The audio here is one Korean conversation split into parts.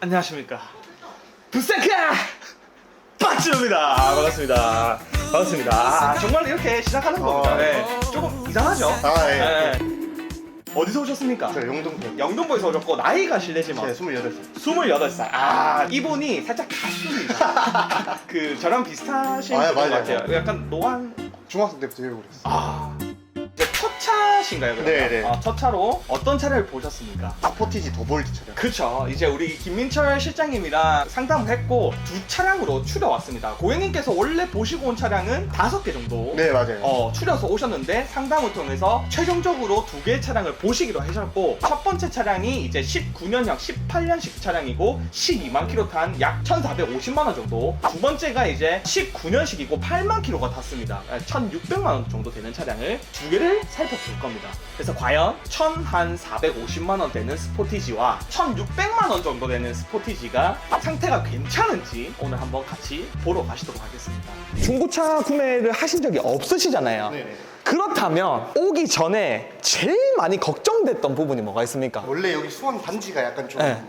안녕하십니까 부산카 박지호입니다 반갑습니다 반갑습니다 아, 정말 이렇게 시작하는 겁니다 어. 네. 조금 이상하죠? 아, 예. 네. 어디서 오셨습니까? 저 영동편. 영동구에서 오셨고 나이가 실례지만 제 28살. 28살 아 이분이 살짝 가수입니다 그 저랑 비슷하신 아, 분 맞아요. 같아요 약간 노안 중학생 때부터 배우고 그랬어요. 아 차신가요? 그러면? 네, 네. 아, 첫 차로 어떤 차를 보셨습니까? 스포티지 더볼트 차량. 그쵸 이제 우리 김민철 실장님이랑 상담을 했고 두 차량으로 추려왔습니다 고객님께서 원래 보시고 온 차량은 다섯 개 정도 네, 맞아요. 어, 추려서 오셨는데 상담을 통해서 최종적으로 두 개의 차량을 보시기로 하셨고 첫 번째 차량이 이제 19년형 18년식 차량이고 12만 킬로 탄 약 1,450만 원 정도 두 번째가 이제 19년식이고 8만 킬로가 탔습니다 1,600만 원 정도 되는 차량을 두 개를 살 펴볼 겁니다 그래서 과연 1,450만 원 되는 스포티지와 1,600만 원 정도 되는 스포티지가 상태가 괜찮은지 오늘 한번 같이 보러 가시도록 하겠습니다 중고차 구매를 하신 적이 없으시잖아요 네네. 그렇다면 오기 전에 제일 많이 걱정됐던 부분이 뭐가 있습니까? 원래 여기 수원 단지가 약간 좀 네.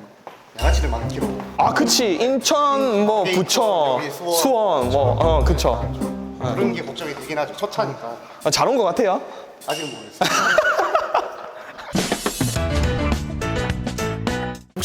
양아치들 많은 기로. 아 그치 인천 뭐 여기 부천 여기 수원, 수원 뭐 어 그쵸 그런 게 걱정이 되긴 하죠. 첫 차니까. 잘온 것 같아요 아직은 모르겠어요.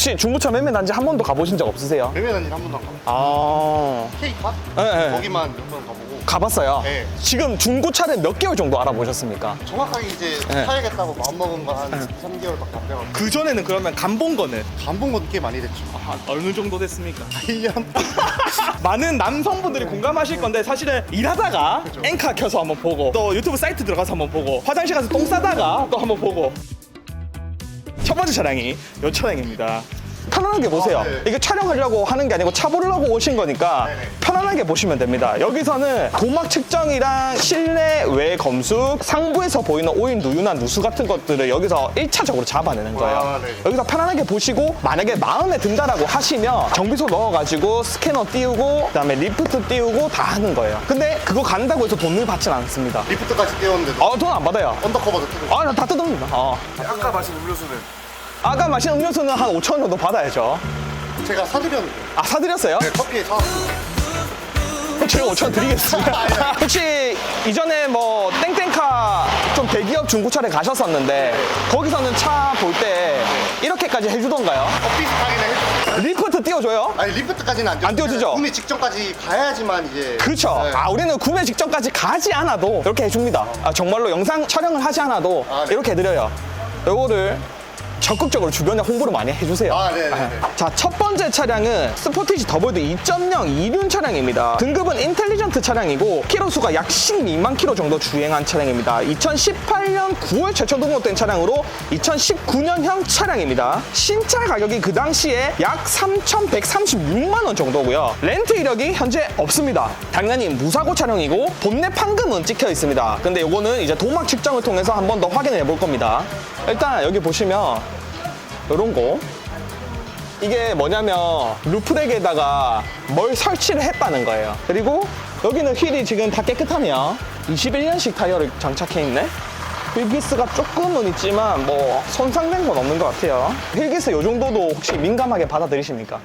혹시 중고차 매매 단지 한 번도 가보신 적 없으세요? 매매 단지 한 번도 안 가고. 아 K카? 네, 네. 거기만 몇 번 가보고. 가봤어요 네. 지금 중고차를 몇 개월 정도 알아보셨습니까? 정확하게 이제 네. 사야겠다고 마음먹은 거한 3개월밖에 안 돼가지고. 그 전에는 그러면 간본 거는 간본 건꽤 많이 됐죠. 한 어느 정도 됐습니까? 1년? 많은 남성분들이 공감하실 건데 사실은 일하다가 그죠. 엔카 켜서 한번 보고 또 유튜브 사이트 들어가서 한번 보고 화장실 가서 똥 싸다가 또 한번 보고 첫 번째 차량이 이 차량입니다 편안하게 보세요 아, 네. 이게 촬영하려고 하는 게 아니고 차 보려고 오신 거니까 네네. 편안하게 보시면 됩니다 여기서는 도막 측정이랑 실내 외 검수 상부에서 보이는 오일 누유나 누수 같은 것들을 여기서 1차적으로 잡아내는 거예요 아, 네. 여기서 편안하게 보시고 만약에 마음에 든다라고 하시면 정비소 넣어가지고 스캐너 띄우고 그다음에 리프트 띄우고 다 하는 거예요. 근데 그거 간다고 해서 돈을 받진 않습니다. 리프트까지 떼었는데 도 어, 돈 안 받아요. 언더커버도 떼고. 아, 다 뜯습니다. 어. 아까 마신 음료수는 아까 마신 음료수는 한 5천 원 정도 받아야죠. 제가 사드렸는데. 아, 사드렸어요? 네. 그럼 제가 5천 원 드리겠습니다. 혹시 이전에 뭐 땡땡카 좀 대기업 중고차를 가셨었는데 거기서는 차 볼 때 이렇게까지 해주던가요? 어, 비슷하긴 해줬어요. 리프트 띄워줘요? 아니 리프트까지는 안, 안 띄워주죠? 구매 직전까지 가야지만 이제 그렇죠. 네. 아 우리는 구매 직전까지 가지 않아도 이렇게 해줍니다. 아, 정말로 영상 촬영을 하지 않아도 아, 네. 이렇게 해드려요. 요거를 적극적으로 주변에 홍보를 많이 해주세요. 아, 네, 네, 네. 자, 첫 번째 차량은 스포티지 더블드 2.0 이륜 차량입니다. 등급은 인텔리전트 차량이고 키로수가 약 12만 킬로 정도 주행한 차량입니다. 2018년 9월 최초 등록된 차량으로 2019년형 차량입니다. 신차 가격이 그 당시에 약 3,136만 원 정도고요. 렌트 이력이 현재 없습니다. 당연히 무사고 차량이고 본넷 판금은 찍혀 있습니다. 근데 요거는 이제 도막 측정을 통해서 한 번 더 확인해 볼 겁니다. 일단 여기 보시면 요런 거 이게 뭐냐면 루프덱에다가 뭘 설치를 했다는 거예요. 그리고 여기는 휠이 지금 다 깨끗하네요. 21년식 타이어를 장착해 있네. 휠기스가 조금은 있지만 뭐 손상된 건 없는 것 같아요. 휠기스 요 정도도 혹시 민감하게 받아들이십니까?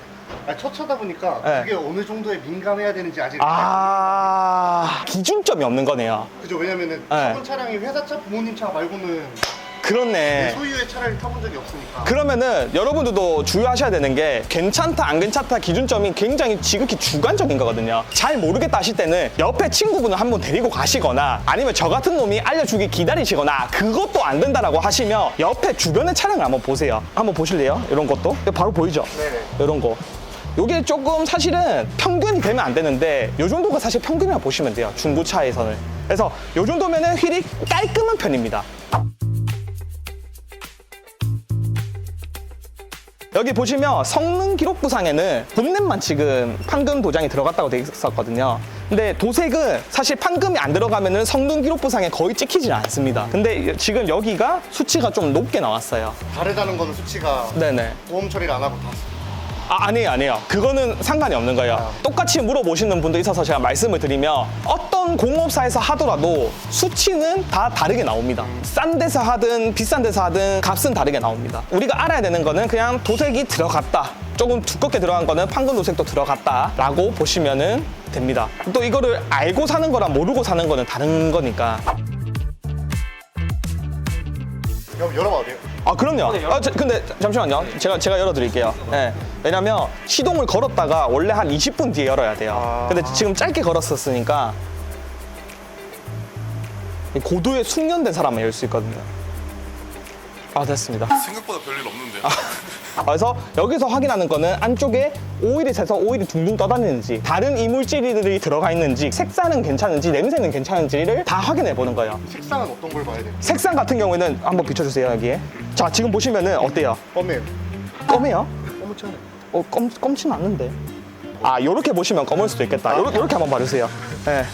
아니, 첫 차다 보니까 네. 그게 어느 정도에 민감해야 되는지 아직 아 기준점이 없는 거네요. 그죠 왜냐면은 네. 타본 차량이 회사 차 부모님 차 말고는 그렇네. 소유의 차를 타본 적이 없으니까 그러면은 여러분들도 주의하셔야 되는 게 괜찮다 안 괜찮다 기준점이 굉장히 지극히 주관적인 거거든요 잘 모르겠다 하실 때는 옆에 친구분을 한번 데리고 가시거나 아니면 저 같은 놈이 알려주기 기다리시거나 그것도 안 된다라고 하시면 옆에 주변의 차량을 한번 보세요 한번 보실래요? 이런 것도 바로 보이죠? 네네. 이런 거 요게 조금 사실은 평균이 되면 안 되는데 요 정도가 사실 평균이라고 보시면 돼요 중고차에서는 그래서 요 정도면은 휠이 깔끔한 편입니다 여기 보시면 성능 기록 부상에는 본넷만 지금 판금 도장이 들어갔다고 돼 있었거든요. 근데 도색은 사실 판금이 안 들어가면은 성능 기록 부상에 거의 찍히지 않습니다. 근데 지금 여기가 수치가 좀 높게 나왔어요. 다르다는 거는 수치가 네네. 보험 처리를 안 하고 다 아, 아니에요, 아니에요. 그거는 상관이 없는 거예요. 똑같이 물어보시는 분도 있어서 제가 말씀을 드리면 어떤 공업사에서 하더라도 수치는 다 다르게 나옵니다. 싼 데서 하든 비싼 데서 하든 값은 다르게 나옵니다. 우리가 알아야 되는 거는 그냥 도색이 들어갔다. 조금 두껍게 들어간 거는 판금 도색도 들어갔다라고 보시면은 됩니다. 또 이거를 알고 사는 거랑 모르고 사는 거는 다른 거니까. 그럼 열어봐도 돼요? 아 그럼요. 아, 저- 근데 잠시만요. 제가 제가 열어드릴게요. 예. 왜냐면 시동을 걸었다가 원래 한 20분 뒤에 열어야 돼요. 아. 근데 지금 짧게 걸었었으니까 이 고도의 숙련된 사람만 열 수 있거든요. 아 됐습니다. 생각보다 별일 없는데. 아, 그래서 여기서 확인하는 거는 안쪽에 오일이 새서 오일이 둥둥 떠다니는지 다른 이물질들이 들어가 있는지 색상은 괜찮은지 냄새는 괜찮은지를 다 확인해 보는 거예요. 색상은 어떤 걸 봐야 돼요? 색상 같은 경우에는 한번 비춰주세요 여기에. 자 지금 보시면은 어때요? 검해요? 검지 않아요. 어, 검, 검지는 않는데. 아, 요렇게 보시면 검을 수도 있겠다. 요렇게, 요렇게 한번 봐주세요. 예.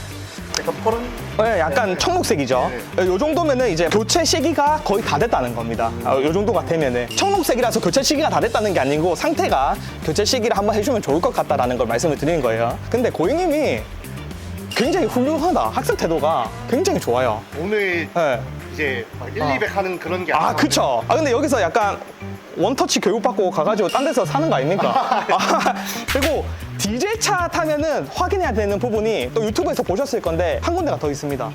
약간 퍼른? 네, 약간 청록색이죠. 네. 요 정도면은 이제 교체 시기가 거의 다 됐다는 겁니다. 아, 요 정도가 되면은. 청록색이라서 교체 시기가 다 됐다는 게 아니고 상태가 교체 시기를 한번 해주면 좋을 것 같다라는 걸 말씀을 드리는 거예요. 근데 고객님이 굉장히 훌륭하다. 학습 태도가 굉장히 좋아요. 오늘 예. 이제 막 1, 200 하는 그런 게 아, 그쵸. 아, 근데 여기서 약간 원터치 교육받고 가가지고 딴 데서 사는 거 아닙니까? 아, 그리고 디 젤차 타면은 확인해야 되는 부분이 또 유튜브에서 보셨을 건데 한 군데가 더 있습니다.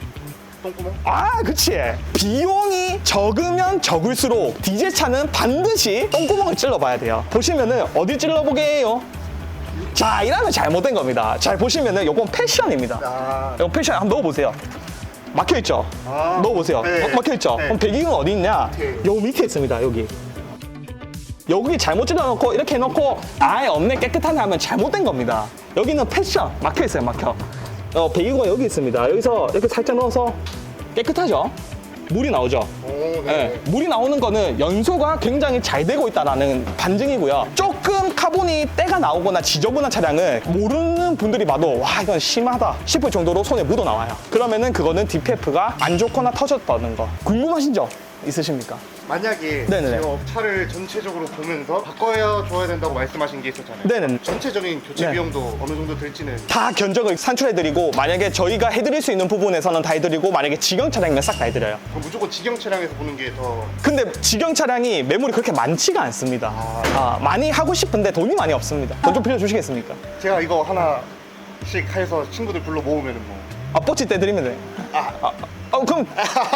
똥구멍? 아, 그치. 비용이 적으면 적을수록 디젤 차는 반드시 똥구멍을 찔러봐야 돼요. 보시면은 어디 찔러보게 해요? 자, 이러면 잘못된 겁니다. 잘 보시면은 요건 패션입니다. 아, 이거 패션 한번 넣어보세요. 막혀있죠? 아. 넣어보세요. 네. 어, 막혀있죠? 네. 그럼 배기음은 어디 있냐? 네. 요 밑에 있습니다, 여기. 여기 잘못 찔러놓고 이렇게 해놓고 아예 없네 깨끗하네 하면 잘못된 겁니다. 여기는 패션 막혀 있어요, 막혀. 어, 배기구가 여기 있습니다. 여기서 이렇게 살짝 넣어서 깨끗하죠? 물이 나오죠? 오, 네. 네, 물이 나오는 거는 연소가 굉장히 잘 되고 있다는 반증이고요. 조금 카본이 때가 나오거나 지저분한 차량을 모르는 분들이 봐도 와 이건 심하다 싶을 정도로 손에 묻어 나와요. 그러면은 그거는 DPF가 안 좋거나 터졌다는 거. 궁금하신 점 있으십니까? 만약에 네네네. 제가 차를 전체적으로 보면서 바꿔야 줘야 된다고 말씀하신 게 있었잖아요. 네네. 전체적인 교체 네. 비용도 어느 정도 들지는 다 견적을 산출해드리고 만약에 저희가 해드릴 수 있는 부분에서는 다 해드리고 만약에 직영 차량이면 싹 다 해드려요. 그럼 무조건 직영 차량에서 보는 게더 근데 직영 차량이 매물이 그렇게 많지가 않습니다. 아, 많이 하고 싶은데 돈이 많이 없습니다. 돈 좀 빌려주시겠습니까? 제가 이거 하나씩 해서 친구들 불러 모으면 뭐 아, 뽀치 떼드리면 돼. 아, 아, 어, 그럼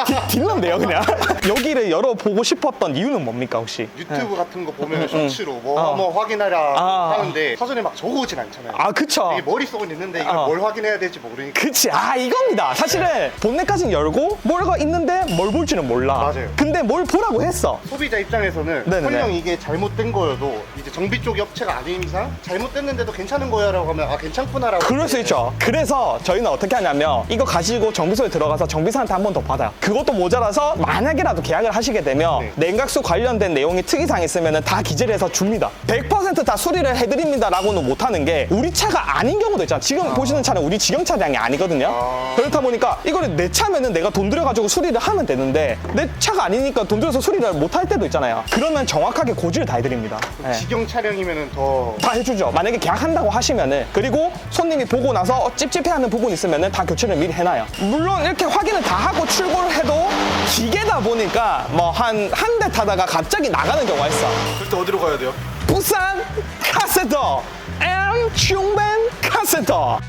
디- 딜러인데요, 그냥. 여기를 열어보고 싶었던 이유는 뭡니까, 혹시? 유튜브 같은 거 보면 음, 쇼츠로 뭐 어. 한번 확인하라 아. 하는데 사전에 막 적어오진 않잖아요. 아, 그쵸. 이게 머릿속은 있는데 이걸 어. 뭘 확인해야 될지 모르니까 그치. 아, 이겁니다. 사실은 본넷까지는 열고 뭐가 있는데 뭘 볼지는 몰라. 맞아요. 근데 뭘 보라고 했어. 소비자 입장에서는 네네네. 설령 이게 잘못된 거여도 이제 정비 쪽 업체가 아닌 이상 잘못됐는데도 괜찮은 거야라고 하면 아 괜찮구나라고 그럴 수 있죠. 그래서 저희는 어떻게 하냐면 이거 가지고 정비소에 들어가서 정비사 한테 한 번 더 받아요. 그것도 모자라서 만약에라도 계약을 하시게 되면 네. 냉각수 관련된 내용이 특이사항 있으면 다 기재를 해서 줍니다. 100%다 수리를 해드립니다라고는 못하는 게 우리 차가 아닌 경우도 있잖아. 지금 보시는 차는 우리 직영 차량이 아니거든요. 아. 그렇다 보니까 이거를 내 차면은 내가 돈 들여가지고 수리를 하면 되는데 내 차가 아니니까 돈 들여서 수리를 못 할 때도 있잖아요. 그러면 정확하게 고지를 다 해드립니다. 네. 직영 차량이면은 더다 해주죠. 만약에 계약한다고 하시면은 그리고 손님이 보고 나서 어, 찝찝해하는 부분 있으면은 다 교체를 미리 해놔요. 물론 이렇게 확인을 다 하고 출고를 해도 기계다 보니까 뭐 한 한 대 타다가 갑자기 나가는 경우가 있어. 그때 어디로 가야 돼요? 부산 카센터 엠 충맨 카센터.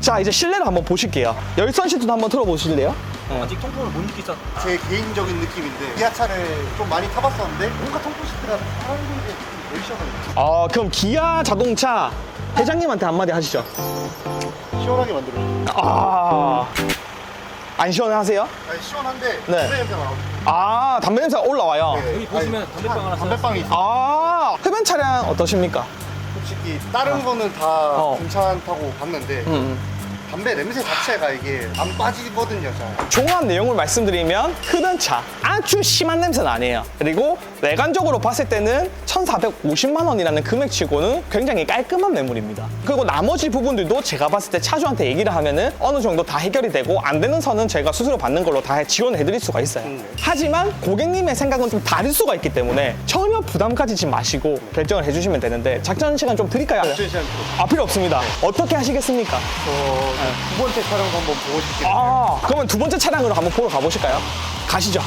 자 이제 실내를 한번 보실게요. 열선 시트도 한번 틀어보실래요? 아직 통풍을 못 느끼잖아. 제 개인적인 느낌인데 기아차를 좀 많이 타봤었는데 뭔가 통풍 시트가 다른 게좀덜 시원하게 어 그럼 기아 자동차 회장님한테 한마디 하시죠. 시원하게 만들어줘요 아. 안 시원하세요? 아니 시원한데 네. 담배 냄새가 나오죠 아, 담배 냄새가 올라와요. 네. 여기 보시면 아니, 담배빵 하나 담배빵이 있어요 아, 흡연 차량 어떠십니까? 솔직히 다른 거는 다 어. 괜찮다고 봤는데 음, 담배 냄새 자체가 이게 안 빠지거든요, 잘. 종합 내용을 말씀드리면 흐른 차 아주 심한 냄새는 아니에요. 그리고 외관적으로 봤을 때는 1450만 원이라는 금액치고는 굉장히 깔끔한 매물입니다. 그리고 나머지 부분들도 제가 봤을 때 차주한테 얘기를 하면은 어느 정도 다 해결이 되고 안 되는 선은 저희가 수수료 받는 걸로 다 지원해 드릴 수가 있어요. 하지만 고객님의 생각은 좀 다를 수가 있기 때문에 전혀 부담 가지지 마시고 결정을 해주시면 되는데 작전 시간 좀 드릴까요? 작전 시간 아 필요 없습니다. 어떻게 하시겠습니까? 저두 번째 촬영도 한번 보고 싶긴 해요. 아, 그러면 두 번째 차량으로 한번 보러 가보실까요? 가시죠.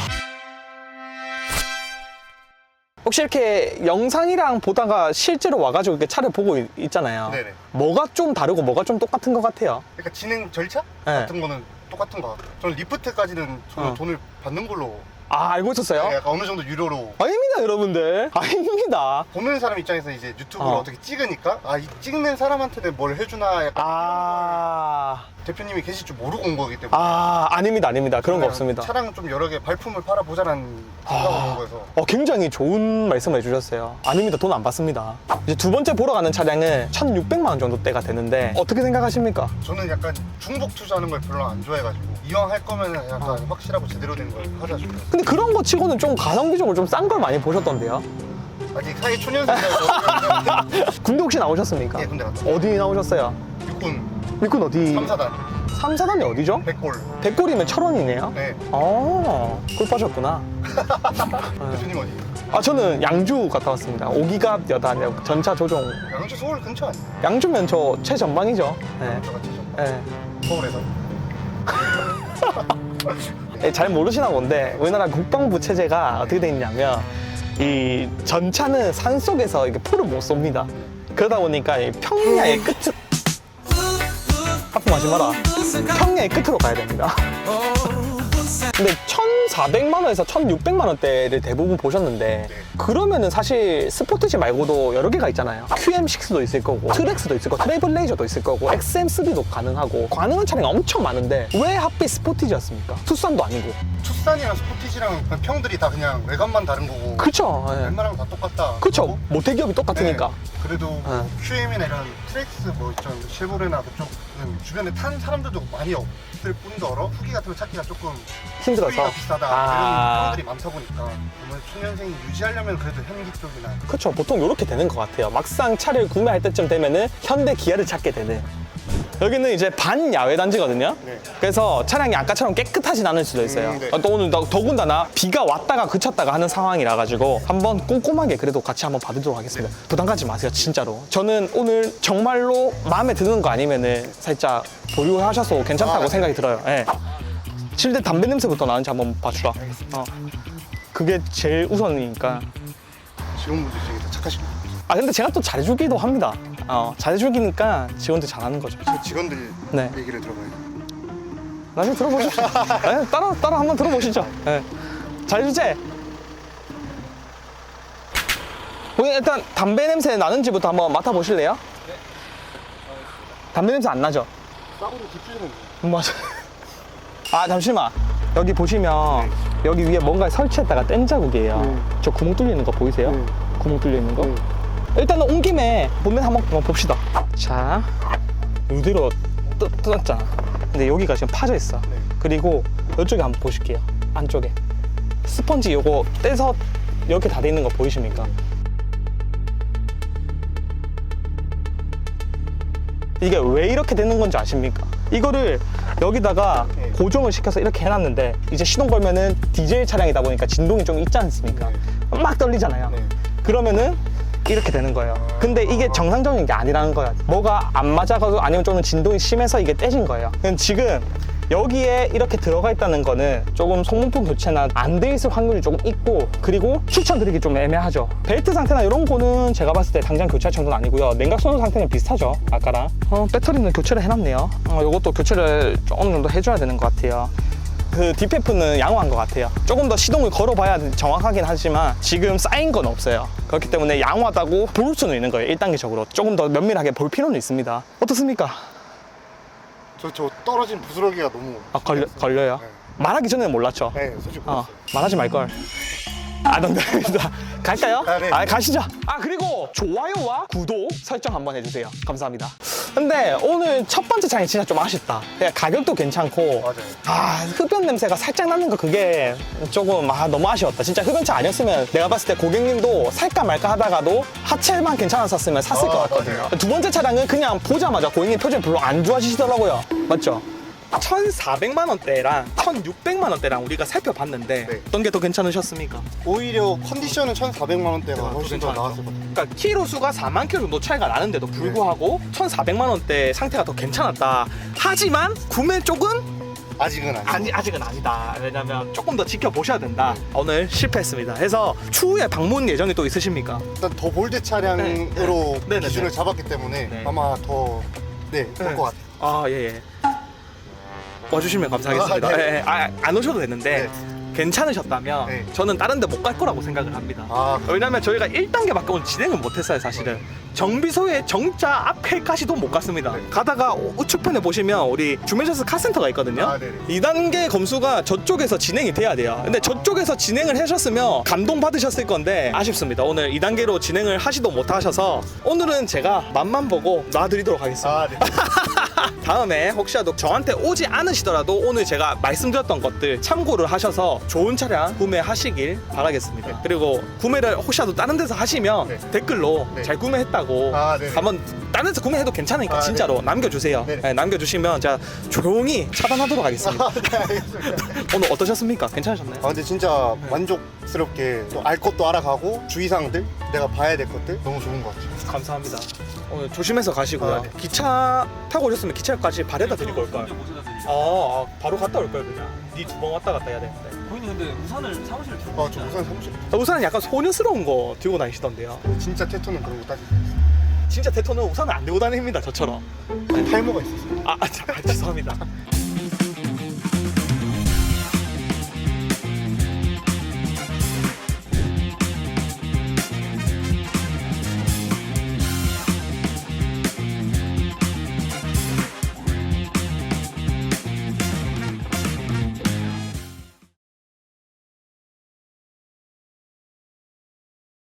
혹시 이렇게 영상이랑 보다가 실제로 와가지고 이렇게 차를 보고 있, 있잖아요. 네네. 뭐가 좀 다르고 뭐가 좀 똑같은 것 같아요? 그러니까 진행 절차 네. 같은 거는 똑같은 것 같아요. 저는 리프트까지는 저는 어. 돈을 받는 걸로 아, 알고 있었어요? 약간 어느 정도 유료로 아닙니다, 여러분들. 아닙니다. 보는 사람 입장에서 이제 유튜브를 어. 어. 떻게 찍으니까 아 이 찍는 사람한테는 뭘 해주나 약간 아, 대표님이 계실 줄 모르고 온 거기 때문에 아, 아닙니다, 아닙니다. 그런 거 없습니다. 차량 좀 여러 개 발품을 팔아보자라는 생각으로 온 거여서 어, 굉장히 좋은 말씀을 해주셨어요. 아닙니다. 돈 안 받습니다. 이제 두 번째 보러 가는 차량은 1,600만 원 정도 대가 되는데 어떻게 생각하십니까? 저는 약간 중복 투자하는 걸 별로 안 좋아해가지고 이왕 할 거면 은 약간 어. 확실하고 제대로 된 걸 하자 싶어요. 근데 그런 거 치고는 좀 가성비적으로 좀 싼 걸 많이 보셨던데요? 아직 사회 초년생이라서 군대 혹시 나오셨습니까? 예, 군대 갔다. 어디 나오셨어요? 육군 육군 어디? 3사단 3사단이 어디죠? 백골 백골이면 철원이네요? 네 아, 꿀 빠졌구나. 대표님 어디? 아, 저는 양주 갔다 왔습니다. 오기갑 여단 전차 조종. 양주 서울 근처 아니에요? 양주면 저 최전방이죠. 네. 양주가 최저 네. 서울에서 예, 잘 모르시나 본데 우리나라 국방부 체제가 어떻게 돼 있냐면 이 전차는 산 속에서 이게 포를 못 쏩니다. 그러다 보니까 이 평야의 끝 하지 마라. 평야의 끝으로 가야 됩니다. 근데 1,400만 원에서 1,600만 원대를 대부분 보셨는데 그러면은 사실 스포티지 말고도 여러 개가 있잖아요. QM6도 있을 거고 트렉스도 있을 거고 트래블레이저도 있을 거고 XM3도 가능하고 가능한 차량이 엄청 많은데 왜 하필 스포티지였습니까? 투싼도 아니고. 투싼이랑 스포티지랑 평들이 다 그냥 외관만 다른 거고 그쵸. 예. 웬만하면 다 똑같다 그쵸. 모태기업이 똑같으니까. 네, 그래도 네. QM이나 이런 트렉스 뭐 있죠 쉐보레나 그쪽은 주변에 탄 사람들도 많이 없을 뿐더러 후기 같은 거 찾기가 조금 힘들어서. 수위가 비싸다 아. 이런 평들이 많다 보니까 정말 초년생이 유지하려면 그래도 현기 쪽이나 그쵸. 보통 이렇게 되는 것 같아요. 막상 차를 구매할 때쯤 되면은 현대 기아를 찾게 되는. 여기는 이제 반 야외 단지거든요. 네. 그래서 차량이 아까처럼 깨끗하진 않을 수도 있어요. 음, 네. 아, 또 오늘 더- 더군다나 비가 왔다가 그쳤다가 하는 상황이라 가지고 한번 꼼꼼하게 그래도 같이 한번 봐드리도록 하겠습니다. 부담 가지 마세요, 진짜로. 저는 오늘 정말로 마음에 드는 거 아니면은 살짝 보류하셔서 괜찮다고 아, 네. 생각이 들어요. 예. 실내 담배 냄새부터 나는지 한번 봐주라. 어. 그게 제일 우선이니까. 직원분들 되게 다 착하시고 아 근데 제가 또 잘해주기도 합니다. 어, 잘해주기니까 직원들 잘하는 거죠. 제 직원들 네. 얘기를 들어봐요 나중에 들어보십시오. 네, 따라 따라 한번 들어보시죠. 네. 잘해주지. 고객님 일단 담배 냄새 나는지부터 한번 맡아보실래요? 담배 냄새 안 나죠? 싸구려 집주인은 맞아. 아 잠시만. 여기 보시면 여기 위에 뭔가 설치했다가 뗀 자국이에요. 네. 저 구멍 뚫려 있는 거 보이세요? 네. 구멍 뚫려 있는 거? 네. 일단은 온 김에 본넷 한번 봅시다. 자, 이대로 뜯, 뜯었잖아. 근데 여기가 지금 파져 있어. 네. 그리고 이쪽에 한번 보실게요. 안쪽에 스펀지 요거 떼서 이렇게 다 돼 있는 거 보이십니까? 이게 왜 이렇게 되는 건지 아십니까? 이거를 여기다가 네. 고정을 시켜서 이렇게 해놨는데 이제 시동 걸면은 디젤 차량이다 보니까 진동이 좀 있지 않습니까? 막 떨리잖아요. 네. 그러면은 이렇게 되는 거예요. 근데 이게 정상적인 게 아니라는 거야. 뭐가 안 맞아가지고 아니면 좀 진동이 심해서 이게 떼진 거예요. 지금 여기에 이렇게 들어가 있다는 거는 조금 소모품 교체나 안 돼 있을 확률이 조금 있고 그리고 추천드리기 좀 애매하죠. 벨트 상태나 이런 거는 제가 봤을 때 당장 교체할 정도는 아니고요. 냉각 선도 상태는 비슷하죠. 아까랑. 어, 배터리는 교체를 해놨네요. 어, 이것도 교체를 어느 정도 해줘야 되는 것 같아요. 그 DPF는 양호한 것 같아요. 조금 더 시동을 걸어봐야 정확하긴 하지만 지금 쌓인 건 없어요. 그렇기 때문에 양호하다고 볼 수는 있는 거예요. 1단계적으로. 조금 더 면밀하게 볼 필요는 있습니다. 어떻습니까? 저, 저 떨어진 부스러기가 너무 아, 걸려, 걸려요? 네. 말하기 전에는 몰랐죠? 네 솔직히 어, 몰랐어요 말하지 말걸. 아, 농담입니다. 갈까요? 아, 네. 아, 가시죠. 아, 그리고 좋아요와 구독 설정 한번 해주세요. 감사합니다. 근데 오늘 첫 번째 차량이 진짜 좀 아쉽다. 그냥 가격도 괜찮고. 맞아요. 아, 흡연 냄새가 살짝 나는 거 그게 조금 아, 너무 아쉬웠다. 진짜 흡연차 아니었으면 내가 봤을 때 고객님도 살까 말까 하다가도 하체만 괜찮았었으면 샀을 아, 것 같거든요. 맞아요. 두 번째 차량은 그냥 보자마자 고객님 표정이 별로 안 좋아지시더라고요. 맞죠? 1,400만 원대랑 1,600만 원대랑 우리가 살펴봤는데 네. 어떤 게 더 괜찮으셨습니까? 오히려 컨디션은 1,400만 원대가 훨씬 더 나았을 것 같아요. 그러니까 키로 수가 4만 킬로 정도 차이가 나는데도 불구하고 1,400만 원대 상태가 더 괜찮았다. 하지만 구매 쪽은 아직은 아니고. 아니, 아직은 아니다. 왜냐면 조금 더 지켜보셔야 된다. 오늘 실패했습니다. 그래서 추후에 방문 예정이 또 있으십니까? 일단 더 볼드 차량으로 네. 네, 기준을 네. 잡았기 때문에 네. 아마 더 네, 볼 네. 것 같아요. 아, 예, 예. 와주시면 감사하겠습니다. 아, 네. 예, 예. 아, 안 오셔도 되는데 네. 괜찮으셨다면 네. 저는 다른 데 못 갈 거라고 생각을 합니다. 아, 왜냐면 저희가 1단계 밖에 오늘 진행을 못 했어요 사실은 정비소의 정자 앞에까지도 못 갔습니다 네. 가다가 우측편에 보시면 우리 주면셔스 카센터가 있거든요 아, 네네. 2단계 검수가 저쪽에서 진행이 돼야 돼요 근데 저쪽에서 진행을 하셨으면 감동 받으셨을 건데 아쉽습니다 오늘 2단계로 진행을 하시도 못하셔서 오늘은 제가 맛만 보고 놔드리도록 하겠습니다 아, 네. 다음에 혹시라도 저한테 오지 않으시더라도 오늘 제가 말씀드렸던 것들 참고를 하셔서 좋은 차량 구매하시길 바라겠습니다. 그리고 구매를 혹시라도 다른 데서 하시면 네. 댓글로 네. 잘 구매했다고 아, 네네. 한번 다른 데서 구매해도 괜찮으니까 아, 진짜로. 남겨주세요. 네네. 네, 남겨주시면 제가 조용히 차단하도록 하겠습니다. 아, 네, 알겠습니다. 오늘 어떠셨습니까? 괜찮으셨나요? 아, 근데 진짜 만족스럽게 또 알 것도 알아가고 주의사항들 내가 봐야 될 것들 너무 좋은 것 같아요. 감사합니다. 오늘 조심해서 가시고요. 아, 네. 기차 타고 오셨으면 기차역까지 바래다 드리고 올 걸. 아, 아, 바로 갔다 올걸 그냥. 니 두 번 왔다 갔다 해야 되는데. 고객님 근데 우산을 사무실에 두고 아, 저 우산 사무실 우산은 약간 소녀스러운 거 들고 다니시던데요. 진짜 태토는 그런 거 따지세요. 진짜 대토는 우산을 안 들고 다닙니다, 저처럼. 탈모가 있었어요. 아, 아, 자, 아, 죄송합니다.